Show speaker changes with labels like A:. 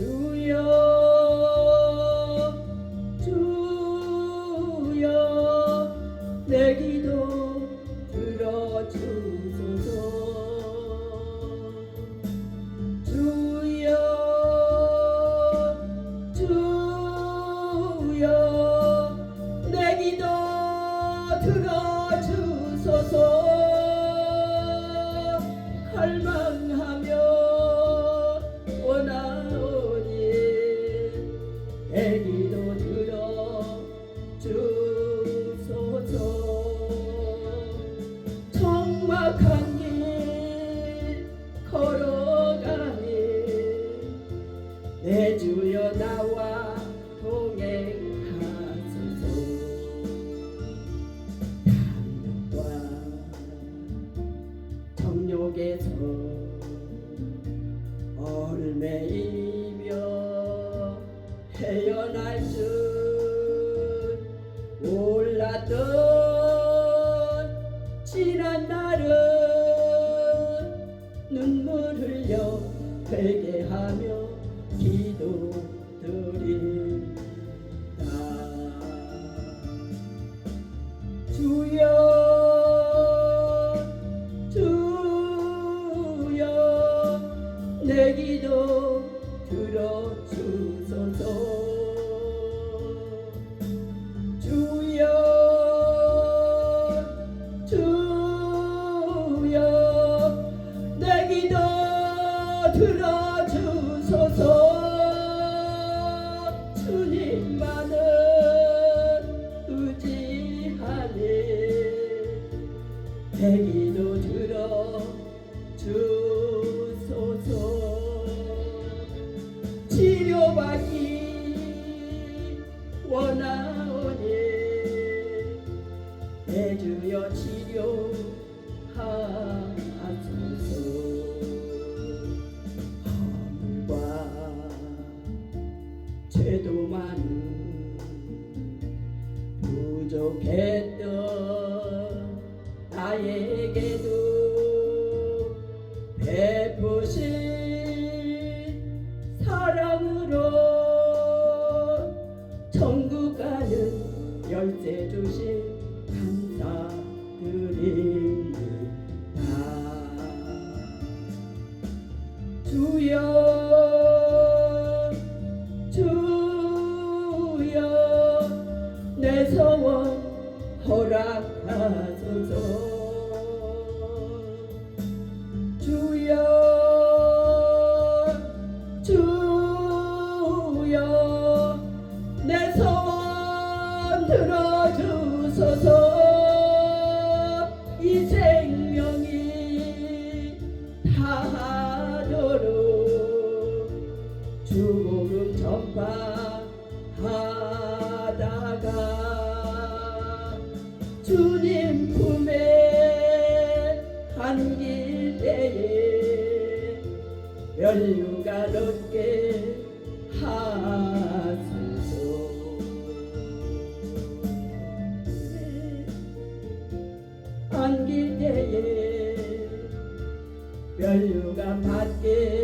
A: 주여 주여 내 기도 들어주소서. 갈망하 내 주여 나와 동행하소서. 탐욕과 정욕에서 얼매이며 헤어날 줄 몰랐던 지난 날은 눈물 흘려 회개하며 기도 드립니다 주여 주님만을 의지하니 내 기도 들어 주소서. 치료받기 원하오니 내 주여 치료하 죄도 많은 부족했던 나에게도 베푸신 사랑으로 천국 가는 열쇠 주신 감사드립니다. 주여 내 소원 허락하소서. 주여 주여 내 소원 들어주소서. 이생 주님 품에 안길 때에 연류가 높게 하소서. 안길 때에 연류가 받게